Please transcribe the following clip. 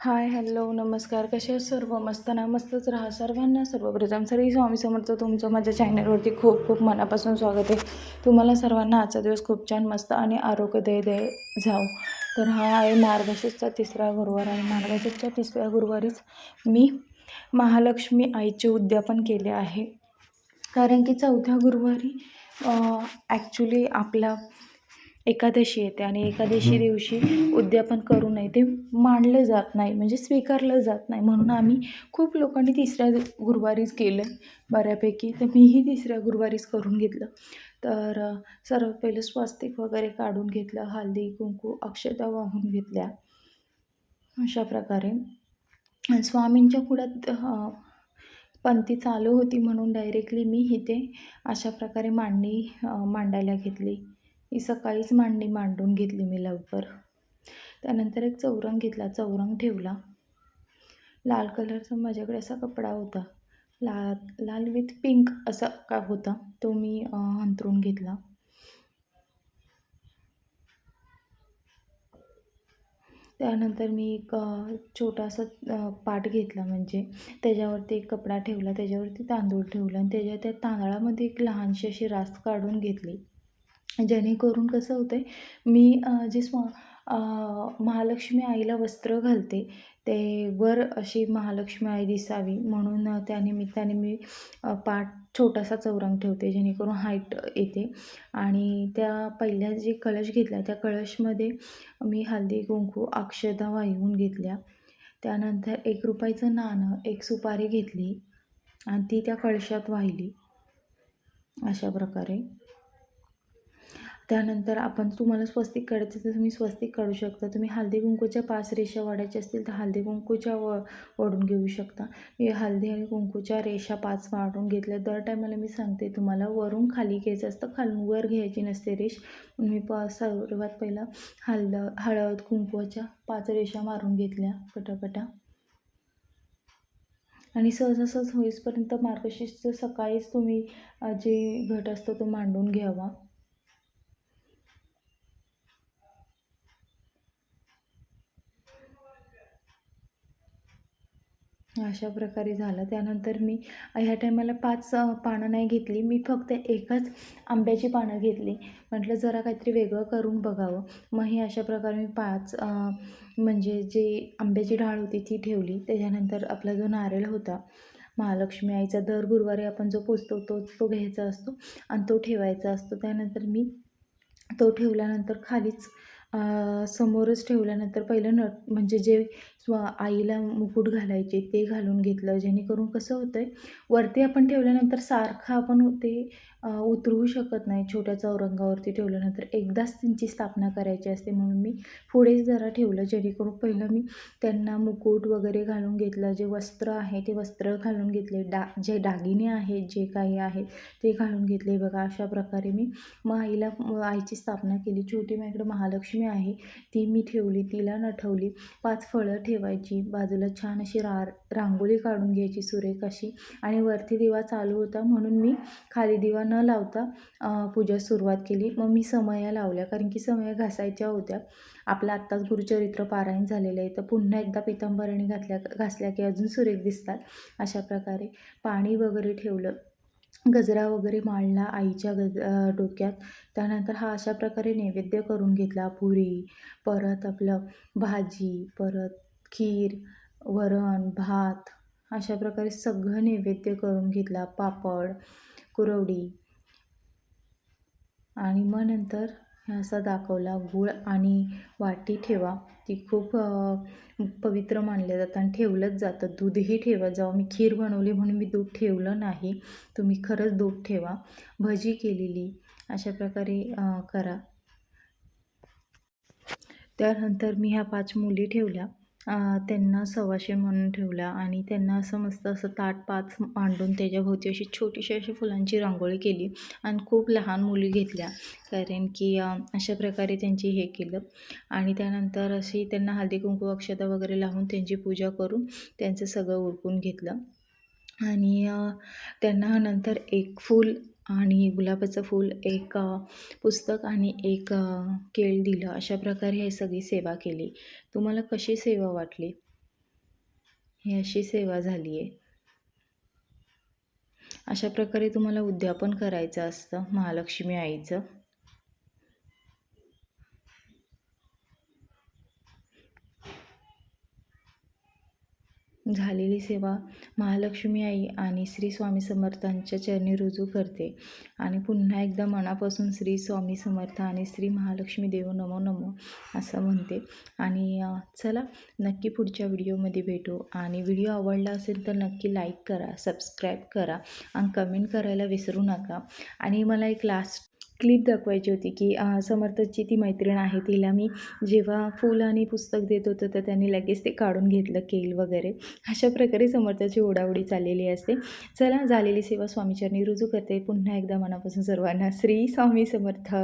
Hi hello नमस्कार. कसे सर्व? मस्त ना? मस्तच राहा सर्वांना. सर्वप्रथम सरी स्वामी समर्थ तुमचं माझ्या चॅनलवरती खूप खूप मनापासून स्वागत आहे. तुम्हाला सर्वांना आजचा दिवस खूप छान मस्त आणि आरोग्यदायी दे जाऊ तर हा आहे मार्गशीर्षचा तिसरा गुरुवार आहे मार्गशीर्षच्या तिसऱ्या गुरुवारीच मी महालक्ष्मी आईचे उद्यापन केले आहे. कारण की चौथ्या गुरुवारी ॲक्च्युली आपला एकादशी येते आणि एकादशी दिवशी उद्यापन करू नये. ते मानलं जात नाही म्हणजे स्वीकारलं जात नाही. म्हणून आम्ही खूप लोकांनी तिसऱ्या गुरुवारीच केलं. बऱ्यापैकी तर मीही तिसऱ्या गुरुवारीच करून घेतलं. तर सर्वात पहिलं स्वस्तिक वगैरे काढून घेतलं. हळदी कुंकू अक्षता वाहून घेतल्या. अशा प्रकारे. आणि स्वामींच्या पुढ्यात अ, पंथी चालू होती म्हणून डायरेक्टली मी इथे अशा प्रकारे मांडणी मांडायला घेतली. ही सकाळीच मांडणी मांडून घेतली मी लवकर. त्यानंतर एक चौरंग घेतला. चौरंग ठेवला. लाल कलरचा माझ्याकडे असा कपडा होता. ला लाल विथ पिंक असा का होता तो मी अंतरून अंथरून घेतला. त्यानंतर मी एक छोटासा पाट घेतला. म्हणजे त्याच्यावरती एक कपडा ठेवला. त्याच्यावरती तांदूळ ठेवला. आणि त्याच्या त्या तांदळामध्ये एक लहानशी अशी रास काढून घेतली. जेणेकरून कसं होतं आहे मी जे स्व महालक्ष्मी आईला वस्त्र घालते ते वर अशी महालक्ष्मी आई दिसावी. म्हणून त्या निमित्ताने मी पाठ छोटासा चौरंग ठेवते जेणेकरून हाईट येते. आणि त्या पहिल्या जे कळश घेतला त्या कळशमध्ये मी हळदी कुंकू अक्षता वाहून घेतल्या. त्यानंतर एक रुपयाचं नाणं एक सुपारी घेतली आणि ती त्या कळशात वाहिली. अशा प्रकारे. त्यानंतर आपण तुम्हाला स्वस्तिक काढायचं तर तुम्ही स्वस्तिक काढू शकता. तुम्ही हळदी कुंकूच्या पाच रेषा वाढायच्या असतील तर हळदी कुंकूच्या व वाढून घेऊ शकता. मी हळदी आणि कुंकूच्या रेषा पाच वाढून घेतल्या. दर टायमाला मी सांगते तुम्हाला वरून खाली घ्यायचं असतं खालून वर घ्यायची नसते रेष. मी प सर्वात पहिला हळद हळद कुंकूच्या पाच रेषा मारून घेतल्या पटापटा. आणि सहजासहज होईपर्यंत मार्गशीर्ष सकाळीच तुम्ही जे घट असतो तो मांडून घ्यावा. अशा प्रकारे झालं. त्यानंतर मी ह्या टायमाला पाच पानं नाही घेतली. मी फक्त एकच आंब्याची पानं घेतली. म्हटलं जरा काहीतरी वेगळं करून बघावं. मग हे अशा प्रकारे मी पाच म्हणजे जे आंब्याची डाळ होती ती ठेवली. त्याच्यानंतर आपला जो नारळ होता महालक्ष्मी आईचा दर गुरुवारी आपण जो पोचतो तोच तो घ्यायचा असतो आणि तो ठेवायचा असतो. त्यानंतर मी तो ठेवल्यानंतर खालीच समोरच ठेवल्यानंतर पहिलं नट म्हणजे जे स्व आईला मुकुट घालायचे ते घालून घेतलं. जेणेकरून कसं होतं आहे वरती आपण ठेवल्यानंतर सारखं आपण ते उतरवू शकत नाही. छोट्या चौरंगावरती ठेवल्यानंतर एकदाच त्यांची स्थापना करायची असते. म्हणून मी पुढे जरा ठेवलं. जेणेकरून पहिलं मी त्यांना मुकुट वगैरे घालून घेतलं. जे वस्त्र आहे ते वस्त्र घालून घेतले. डा जे दागिने आहेत जे काही आहेत ते घालून घेतले. बघा अशा प्रकारे मी मग आईला आईची स्थापना केली. छोटी माझ्याकडे महालक्ष्मी आहे. ती मी ठेवली. तिला नठवली. पाच फळं ठेवायची बाजूला छान अशी रा रांगोळी काढून घ्यायची सुरेख अशी आणि वरती दिवा चालू होता म्हणून मी खाली दिवा न लावता पूजा सुरुवात केली. मग मी समया लावल्या कारण की समया घासायच्या होत्या. आपलं आत्ताच गुरुचरित्र पारायण झालेलं आहे. तर पुन्हा एकदा पितांबरणी घातल्या घासल्या की अजून सुरेख दिसतात अशा प्रकारे. पाणी वगैरे ठेवलं. गजरा वगैरे मांडला आईच्या गज डोक्यात. त्यानंतर हा अशा प्रकारे नैवेद्य करून घेतला. पुरी परत आपलं भाजी परत खीर वरण भात अशा प्रकारे सगळं नैवेद्य करून घेतला. पापड कुरवडी. आणि मग नंतर असा दाखवला गूळ आणि वाटी ठेवा. ती खूप पवित्र मानल्या जातं आणि ठेवलंच जातं. दूधही ठेवत जेव्हा मी खीर बनवली म्हणून मी दूध ठेवलं नाही तुम्ही खरंच दूध ठेवा. भजी केलेली अशा प्रकारे करा. त्यानंतर मी ह्या पाच मुली ठेवल्या. त्यांना सवाशे म्हणून ठेवला आणि त्यांना असं मस्त असं ताट पाच मांडून त्याच्याभोवती अशी छोटीशी अशी फुलांची रांगोळी केली आणि खूप लहान मुली घेतल्या. कारण की अशा प्रकारे त्यांची हे केलं आणि त्यानंतर अशी त्यांना हळदी कुंकू अक्षता वगैरे लावून त्यांची पूजा करून त्यांचं सगळं उरकून घेतलं. आणि त्यांना नंतर एक फूल आणि गुलाबाचं फूल एक पुस्तक आणि एक केळ दिलं. अशा प्रकारे हे सगळी सेवा केली. तुम्हाला कशी सेवा वाटली? ही अशी सेवा झाली आहे. अशा प्रकारे तुम्हाला उद्यापन करायचं असतं महालक्ष्मी आईचं. झालेली सेवा महालक्ष्मी आई आणि श्री स्वामी समर्थांच्या चरणी रुजू करते. आणि पुन्हा एकदा मनापासून श्री स्वामी समर्थ आणि श्री महालक्ष्मी देव नमो नमो असं म्हणते. आणि चला नक्की पुढच्या व्हिडिओमध्ये भेटू. आणि व्हिडिओ आवडला असेल तर नक्की लाईक करा सबस्क्राईब करा आणि कमेंट करायला विसरू नका. आणि मला एक लास्ट क्लिप दाखवायची होती की समर्थची ती मैत्रीण आहे तिला मी जेव्हा फूल आणि पुस्तक देत होतं तर त्यांनी लगेच ते काढून घेतलं केल वगैरे. अशा प्रकारे समर्थाची ओढाओढी चाललेली असते. चला झालेली सेवा स्वामीचरणी रुजू करते. पुन्हा एकदा मनापासून सर्वांना श्री स्वामी समर्थ.